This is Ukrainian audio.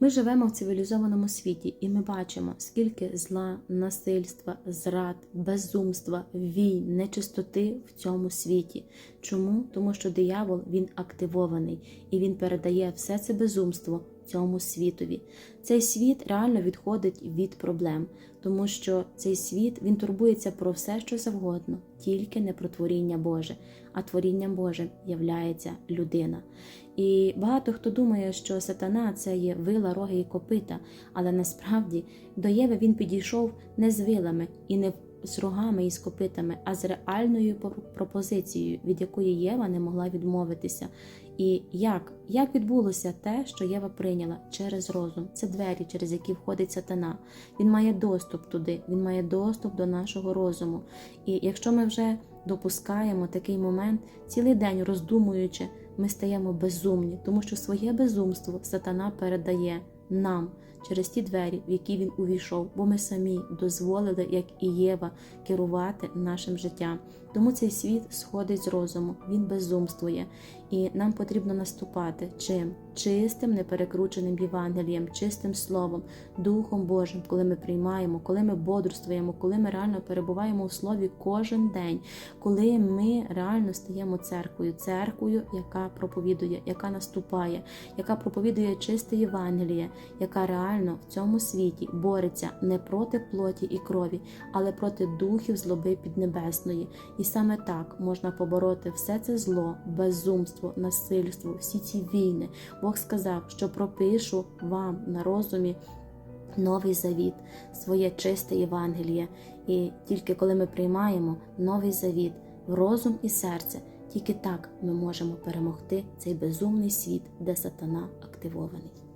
Ми живемо в цивілізованому світі, і ми бачимо, скільки зла, насильства, зрад, безумства, війн, нечистоти в цьому світі. Чому? Тому що диявол він активований і він передає все це безумство цьому світові. Цей світ реально відходить від проблем, тому що цей світ він турбується про все, що завгодно, тільки не про творіння Боже. А творінням Божим являється людина. І багато хто думає, що сатана це є вила, роги і копита, але насправді до Єви він підійшов не з вилами і не з рогами і з копитами, а з реальною пропозицією, від якої Єва не могла відмовитися. І як? Як відбулося те, що Єва прийняла через розум? Це двері, через які входить сатана. Він має доступ туди, він має доступ до нашого розуму. І якщо ми вже допускаємо такий момент, цілий день роздумуючи, ми стаємо безумні, тому що своє безумство сатана передає нам через ті двері, в які він увійшов, бо ми самі дозволили, як і Єва, керувати нашим життям. Тому цей світ сходить з розуму, він безумствує, і нам потрібно наступати чим? Чистим, неперекрученим Євангелієм, чистим словом, Духом Божим, коли ми приймаємо, коли ми бодрствуємо, коли ми реально перебуваємо у слові кожен день, коли ми реально стаємо церквою, церквою, яка проповідує, яка наступає, яка проповідує чисте Євангеліє, яка реально в цьому світі бореться не проти плоті і крові, але проти духів злоби піднебесної. І саме так можна побороти все це зло, безумство, насильство, всі ці війни. Бог сказав, що пропишу вам на розумі новий завіт, своє чисте Євангеліє. І тільки коли ми приймаємо новий завіт в розум і серце, тільки так ми можемо перемогти цей безумний світ, де сатана активований.